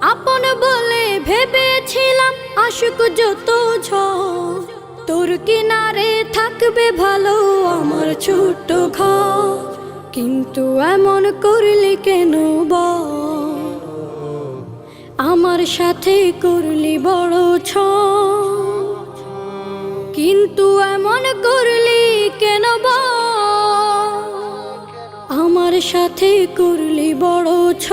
আপন বলে ভেবেছিলাম আশুক যত ছ তোর কিনারে থাকবে ভালো আমার ছোট্ট ঘর। কিন্তু এমন করলি কেন বল? আমার সাথে করলি বড় ছ কিন্তু এমন করলি কেন বল? আমার সাথে করলি বড় ছ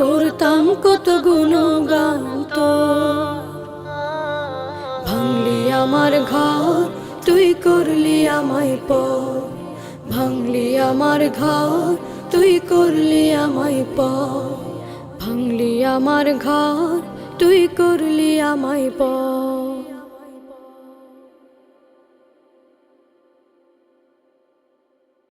করতাম কত গুণগান তোর ভাঙলি আমার ঘর, তুই করলি আমায় প ভাঙলি আমার ঘর, তুই করলি আমায় প ভাঙলি আমার ঘর, তুই করলি আমায় পর।